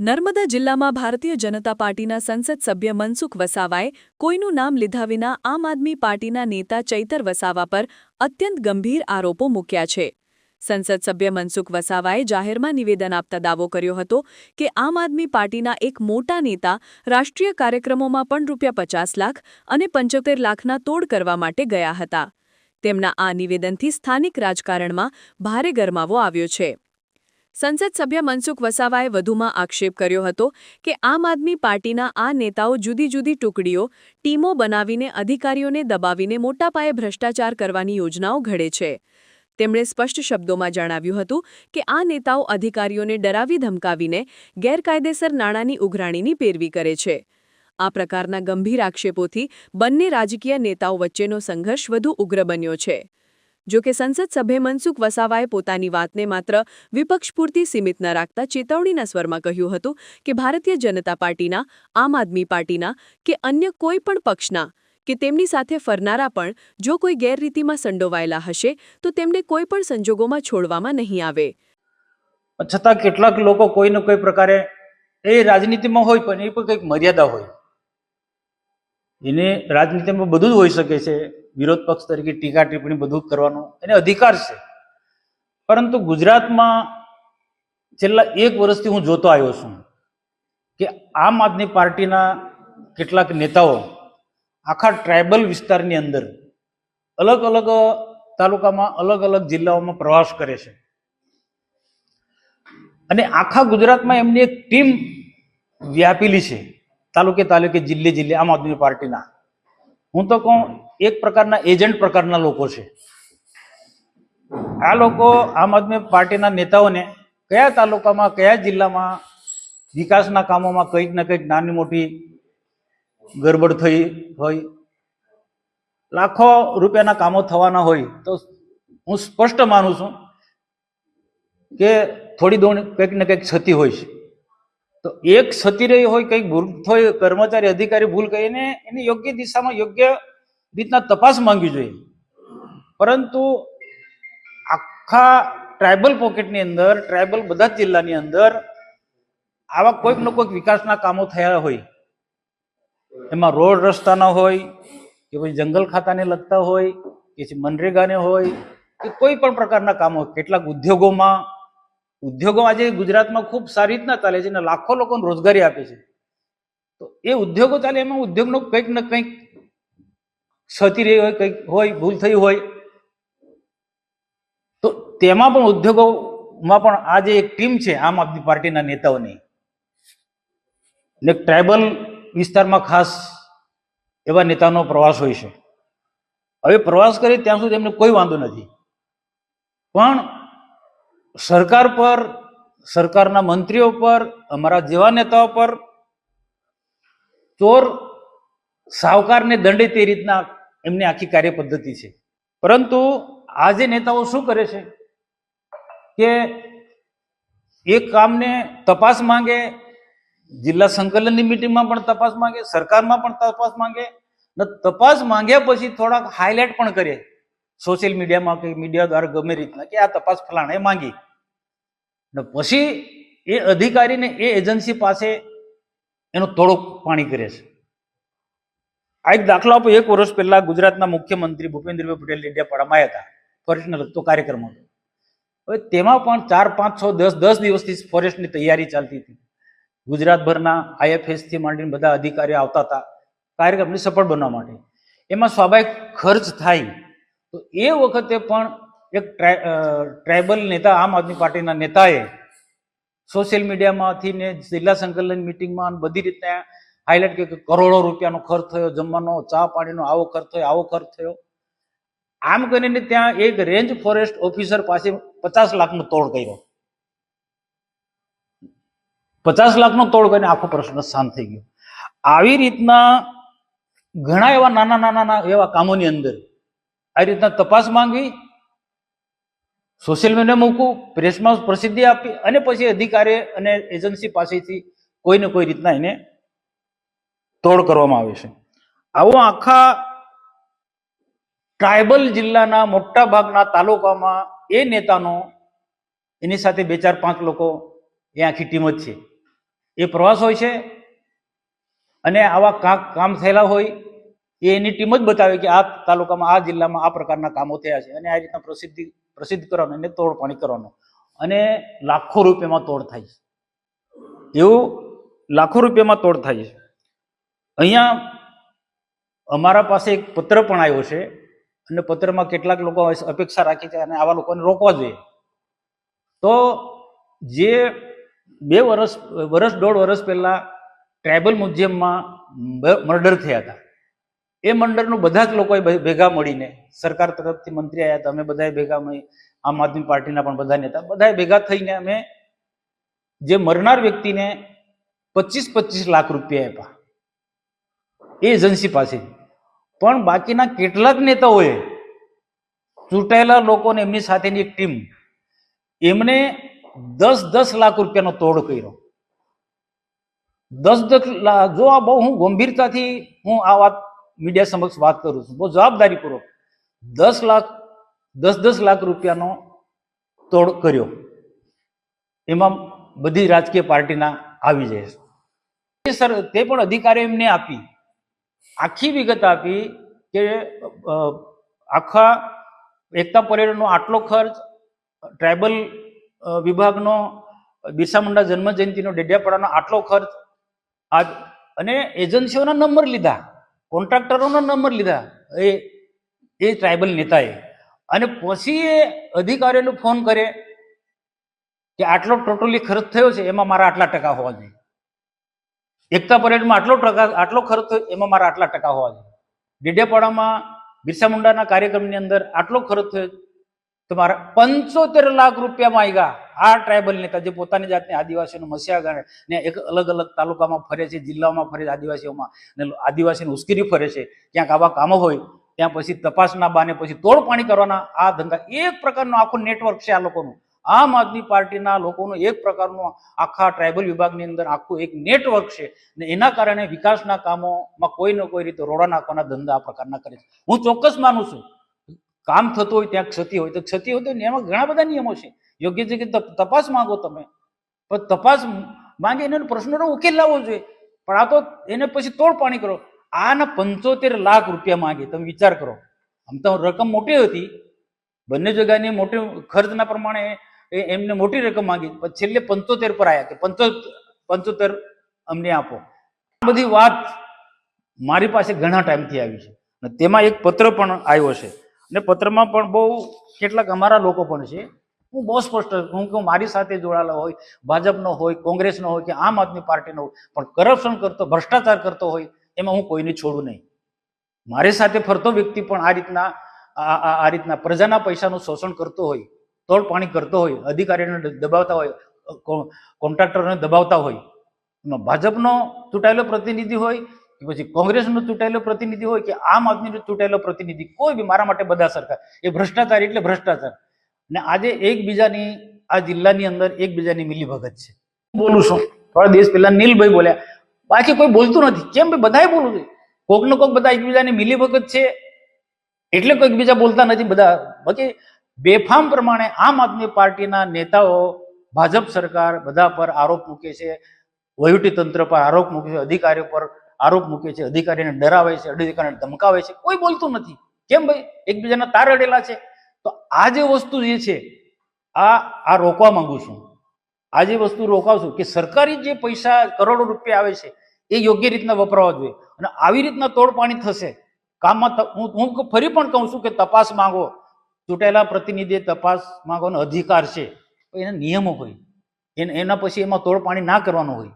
નર્મદા જિલ્લામાં ભારતીય જનતા પાર્ટીના સંસદ સભ્ય મનસુખ વસાવાએ કોઈનું નામ લીધા વિના આમ આદમી પાર્ટીના નેતા ચૈતર વસાવા પર અત્યંત ગંભીર આરોપો મૂક્યા છે. સંસદ સભ્ય મનસુખ વસાવાએ જાહેરમાં નિવેદન આપતા દાવો કર્યો હતો કે આમ આદમી પાર્ટીના એક મોટા નેતા રાષ્ટ્રીય કાર્યક્રમોમાં પણ રૂપિયા પચાસ લાખ અને પંચોતેર લાખના તોડ કરવા માટે ગયા હતા. તેમના આ નિવેદનથી સ્થાનિક રાજકારણમાં ભારે ગરમાવો આવ્યો છે. સંસદ સભ્ય મનસુખ વસાવાએ વધુમાં આક્ષેપ કર્યો હતો કે આમ આદમી પાર્ટીના આ નેતાઓ જુદી જુદી ટુકડીઓ, ટીમો બનાવીને અધિકારીઓને દબાવીને મોટા પાયે ભ્રષ્ટાચાર કરવાની યોજનાઓ ઘડે છે. તેમણે સ્પષ્ટ શબ્દોમાં જણાવ્યું હતું કે આ નેતાઓ અધિકારીઓને ડરાવી ધમકાવીને ગેરકાયદેસર નાણાંની ઉઘરાણીની પેરવી કરે છે. આ પ્રકારના ગંભીર આક્ષેપોથી બંને રાજકીય નેતાઓ વચ્ચેનો સંઘર્ષ વધુ ઉગ્ર બન્યો છે. જો કે સંસદ સભ્ય મનસુખ વસાવાએ પોતાની વાતને માત્ર વિપક્ષ પૂરતી સીમિત ન રાખતા ચેતવણીના સ્વરમાં કહ્યું હતું કે ભારતીય જનતા પાર્ટીના, આમ આદમી પાર્ટીના કે અન્ય કોઈ પણ પક્ષના કે તેમની સાથે ફરનારા પણ જો કોઈ ગેરરીતિમાં સંડોવાયેલા હશે, તો તેમને કોઈ પણ સંજોગોમાં છોડવામાં નહીં આવે. છતાં કેટલાક લોકો કોઈ ને કોઈ પ્રકારે એ રાજનીતિમાં હોય પણ એ પણ કંઈક મર્યાદા હોય. એને રાજનીતિમાં બધું જ હોઈ શકે છે. વિરોધ પક્ષ તરીકે ટીકા ટિપ્પણી બધું કરવાનો એને અધિકાર છે. પરંતુ ગુજરાતમાં છેલ્લા એક વર્ષથી હું જોતો આવ્યો છું કે આમ આદમી પાર્ટીના કેટલાક નેતાઓ આખા ટ્રાઇબલ વિસ્તારની અંદર અલગ અલગ તાલુકામાં અલગ અલગ જિલ્લાઓમાં પ્રવાસ કરે છે. અને આખા ગુજરાતમાં એમની એક ટીમ વ્યાપેલી છે. તાલુકે તાલુકે, જિલ્લે જિલ્લે આમ આદમી પાર્ટીના. હું તો કહું, એક પ્રકારના એજન્ટ પ્રકારના લોકો છે. આ લોકો આમ આદમી પાર્ટીના નેતાઓને કયા તાલુકામાં, કયા જિલ્લામાં વિકાસના કામોમાં કંઈક ને કંઈક નાની મોટી ગરબડ થઈ હોય, લાખો રૂપિયાના કામો થવાના હોય, તો હું સ્પષ્ટ માનું છું કે થોડી દોણ કંઈક ને કંઈક થતી હોય છે. તો એક રહી હોય, કંઈક ભૂલ હોય, કર્મચારી, અધિકારી ભૂલ કરીને એને યોગ્ય દિશામાં યોગ્ય રીતના તપાસ માંગવી જોઈએ. પરંતુ આખા ટ્રાઇબલ પોકેટની અંદર, ટ્રાઇબલ બધા જ જિલ્લાની અંદર આવા કોઈક ને કોઈક વિકાસના કામો થયા હોય. એમાં રોડ રસ્તાના હોય, કે પછી જંગલ ખાતાને લગતા હોય, કે મનરેગાને હોય, કે કોઈ પણ પ્રકારના કામો કેટલાક ઉદ્યોગોમાં ઉદ્યોગો આજે ગુજરાતમાં ખૂબ સારી રીતના ચાલે છે અને લાખો લોકોને રોજગારી આપે છે. તો એ ઉદ્યોગો ચાલે એમાં ઉદ્યોગનો કંઈક ને કંઈક ક્ષતિ રહી હોય, કંઈક હોય, ભૂલ થઈ હોય. તો તેમાં પણ ઉદ્યોગોમાં પણ આ જે એક ટીમ છે, આમ આદમી પાર્ટીના નેતાઓની ને ટ્રાઇબલ વિસ્તારમાં ખાસ એવા નેતાનો પ્રવાસ હોય છે. હવે પ્રવાસ કરી ત્યાં સુધી એમને કોઈ વાંધો નથી. પણ સરકાર પર, સરકારના મંત્રીઓ પર, અમારા જેવા નેતાઓ પર ચોર સાવકારને દંડે તે રીતના એમની આખી કાર્ય પદ્ધતિ છે. પરંતુ આજે નેતાઓ શું કરે છે? કે એક કામને તપાસ માંગે, જિલ્લા સંકલનની મિટિંગમાં પણ તપાસ માંગે, સરકારમાં પણ તપાસ માંગે, ને તપાસ માંગ્યા પછી થોડાક હાઇલાઇટ પણ કરે. સોશિયલ મીડિયામાં કે મીડિયા દ્વારા ગમે રીતના કે આ તપાસ ફલાણે માંગી. ને પછી એ અધિકારીને એ એજન્સી પાસે એનો તોડો પાણી કરે છે. આ એક દાખલો આપો, એક વર્ષ પહેલા ગુજરાતના મુખ્યમંત્રી ભૂપેન્દ્રભાઈ પટેલ ડેડિયાપાડામાં આવ્યા હતા, ફોરેસ્ટને લગતો કાર્યક્રમ હતો. હવે તેમાં પણ ચાર, પાંચ, છ, દસ દસ દિવસથી ફોરેસ્ટની તૈયારી ચાલતી હતી. ગુજરાતભરના આઈએફએસથી માંડીને બધા અધિકારીઓ આવતા હતા, કાર્યક્રમને સફળ બનવા માટે. એમાં સ્વાભાવિક ખર્ચ થાય તો એ વખતે પણ એક ટ્રાઇબલ નેતા, આમ આદમી પાર્ટીના નેતાએ સોશિયલ મીડિયામાંથી ને જિલ્લા સંકલન મિટિંગમાં બધી રીતના હાઇલાઇટ કે કરોડો રૂપિયાનો ખર્ચ થયો, જમવાનો, ચા પાણીનો આવો ખર્ચ થયો, આવો ખર્ચ થયો. આમ કરીને ત્યાં એક રેન્જ ફોરેસ્ટ ઓફિસર પાસે પચાસ લાખનો તોડ કર્યો. પચાસ લાખનો તોડ કરીને આખો પ્રશ્ન શાંત થઈ ગયો. આવી રીતના ઘણા એવા નાના નાના એવા કામોની અંદર આ રીતના તપાસ માંગવી સોશિયલ મીડિયા મૂકવું પ્રેસમાં પ્રસિદ્ધિ આપી અને પછી અધિકારી અને એજન્સી પાસેથી કોઈ ને કોઈ રીતના એને તોડ કરવામાં આવે છે. આવો આખા ટ્રાઇબલ જિલ્લાના મોટા ભાગના તાલુકામાં એ નેતાનો એની સાથે બે ચાર પાંચ લોકો એ આખી ટીમ જ છે. એ પ્રવાસ હોય છે અને આવા કાંક કામ થયેલા હોય એ એની ટીમ જ બતાવે કે આ તાલુકામાં, આ જિલ્લામાં આ પ્રકારના કામો થયા છે અને આ રીતના પ્રસિદ્ધિ, પ્રસિદ્ધ કરવાનું એને તોડપાણી કરવાનું. અને લાખો રૂપિયામાં તોડ થાય છે. એવું લાખો રૂપિયામાં તોડ થાય છે. અહીંયા અમારા પાસે એક પત્ર પણ આવ્યો છે અને પત્રમાં કેટલાક લોકો અપેક્ષા રાખી છે અને આવા લોકોને રોકવા જોઈએ. તો જે બે વર્ષ વર્ષ, દોઢ વર્ષ પહેલા ટ્રાઇબલ મ્યુઝિયમમાં મર્ડર થયા હતા. એ મંડળનું બધા જ લોકોએ ભેગા મળીને, સરકાર તરફથી મંત્રી આવ્યા હતા અમે બધાએ ભેગા મળી, આમ આદમી પાર્ટીના પણ બધા નેતા, બધાએ ભેગા થઈને અમે જે મરનાર વ્યક્તિને પચીસ પચીસ લાખ રૂપિયા આપ્યા. એ એજન્સી પાસે પણ બાકીના કેટલાક નેતાઓએ ચૂંટાયેલા લોકોને એમની સાથેની એક ટીમ, એમને દસ દસ લાખ રૂપિયાનો તોડ કર્યો. દસ દસ જો આ બહુ હું ગંભીરતાથી હું આ વાત મીડિયા સમક્ષ વાત કરું છું. બહુ જવાબદારીપૂર્વક દસ લાખ, દસ દસ લાખ રૂપિયાનો તોડ કર્યો. એમાં બધી રાજકીય પાર્ટીના આવી જાય છે. સર, તે પણ અધિકારીઓ એમને આપી. આખી વિગત આપી કે આખા એકતા પરેડનો આટલો ખર્ચ, ટ્રાઇબલ વિભાગનો બિરસા મુંડા જન્મ જયંતિનો ડેડિયાપાડાનો આટલો ખર્ચ આ અને એજન્સીઓના નંબર લીધા. કોન્ટ્રાક્ટરોના નંબર લીધા એ એ ટ્રાઇબલ નેતાએ. અને પછી એ અધિકારીઓને ફોન કરે કે આટલો ટોટલી ખર્ચ થયો છે, એમાં મારા આટલા ટકા હોવા જોઈએ. એકતા પરેડમાં આટલો ટકા, આટલો ખર્ચ થયો, એમાં મારા આટલા ટકા હોવા જોઈએ. ડેડિયાપાડામાં બિરસા મુંડાના કાર્યક્રમની અંદર આટલો ખર્ચ થયો, તો મારા પંચોતેર લાખ રૂપિયામાં આવ્યા આ ટ્રાઇબલ નેતા જે પોતાની જાતને આદિવાસીઓનો મસ્યા ગણે ને એક અલગ અલગ તાલુકામાં ફરે છે જિલ્લામાં ફરે છે, આદિવાસીઓમાં. ને આદિવાસીને ઉશ્કેરી ફરે છે. ક્યાંક આવા કામો હોય, ત્યાં પછી તપાસના બાને પછી તોડ પાણી કરવાના આ ધંધા એક પ્રકારનો આખો નેટવર્ક છે આ લોકોનું. આમ આદમી પાર્ટીના લોકોનું એક પ્રકારનું આખા ટ્રાઇબલ વિભાગની અંદર આખું એક નેટવર્ક છે. ને એના કારણે વિકાસના કામોમાં કોઈ ને કોઈ રીતે રોડા નાખવાના ધંધા આ પ્રકારના કરે છે. હું ચોક્કસ માનું છું. કામ થતું હોય ત્યાં ક્ષતિ હોય તો ક્ષતિ હોય તો એમાં ઘણા બધા નિયમો છે. યોગ્ય જગ્યાએ તપાસ માંગો તમે. પણ તપાસ માંગે એને પ્રશ્નનો ઉકેલ લાવવો જોઈએ. પણ આ તો એને પછી તોડ પાણી કરો. આના પંચોતેર લાખ રૂપિયા માંગે. તમે વિચાર કરો. આમ તો રકમ મોટી હતી. બંને જગ્યાની મોટી ખર્ચના પ્રમાણે એમને મોટી રકમ માંગી. પણ છેલ્લે પંચોતેર પર આવ્યા કે પંચો, પંચોતેર અમને આપો. આ બધી વાત મારી પાસે ઘણા ટાઈમથી આવી છે. તેમાં એક પત્ર પણ આવ્યો છે. અને પત્રમાં પણ બહુ કેટલાક અમારા લોકો પણ છે. હું બહુ સ્પષ્ટ હું કહું મારી સાથે જોડાયેલા હોય, ભાજપનો હોય, કોંગ્રેસનો હોય કે આમ આદમી પાર્ટીનો હોય, પણ કરપ્શન કરતો, ભ્રષ્ટાચાર કરતો હોય, એમાં હું કોઈને છોડું નહીં. મારી સાથે ફરતો વ્યક્તિ પણ આ રીતના આ રીતના પ્રજાના પૈસાનું શોષણ કરતો હોય, તોડ પાણી કરતો હોય, અધિકારીઓને દબાવતા હોય કોન્ટ્રાક્ટરોને દબાવતા હોય, એમાં ભાજપનો ચૂંટાયેલો પ્રતિનિધિ હોય કે પછી કોંગ્રેસનો ચૂંટાયેલો પ્રતિનિધિ હોય કે આમ આદમીનો ચૂંટાયેલો પ્રતિનિધિ, કોઈ બી મારા માટે બધા સરકાર એ ભ્રષ્ટાચાર એટલે ભ્રષ્ટાચાર. ને આજે એકબીજાની, આ જિલ્લાની અંદર એકબીજાની મિલીભગત છે. બોલું છું. થોડા દિવસ પહેલા નીલભાઈ બોલ્યા, બાકી કોઈ બોલતું નથી. કેમ ભાઈ? બધાએ બોલવું જોઈએ. કોક ને કોક બધા એકબીજાની મિલીભગત છે. એટલે કોઈ એકબીજા બોલતા નથી બધા. બાકી બેફામ પ્રમાણે આમ આદમી પાર્ટીના નેતાઓ, ભાજપ સરકાર બધા પર આરોપ મૂકે છે. વહીવટી તંત્ર પર આરોપ મૂકે છે. અધિકારીઓ પર આરોપ મૂકે છે. અધિકારીને ડરાવે છે. અધિકારીને ધમકાવે છે. કોઈ બોલતું નથી. કેમ ભાઈ? એકબીજાના તાર અડેલા છે. તો આ જે વસ્તુ જે છે, આ આ રોકવા માંગુ છું. આ જે વસ્તુ રોકાવશું કે સરકારી જે પૈસા કરોડો રૂપિયા આવે છે, એ યોગ્ય રીતના વપરાવા જોઈએ. અને આવી રીતના તોડપાણી થશે, કામમાં હું હું ફરી પણ કહું છું કે તપાસ માંગો. ચૂંટાયેલા પ્રતિનિધિએ તપાસ માંગવાનો અધિકાર છે. એના નિયમો હોય. એના પછી એમાં તોડપાણી ના કરવાનું હોય.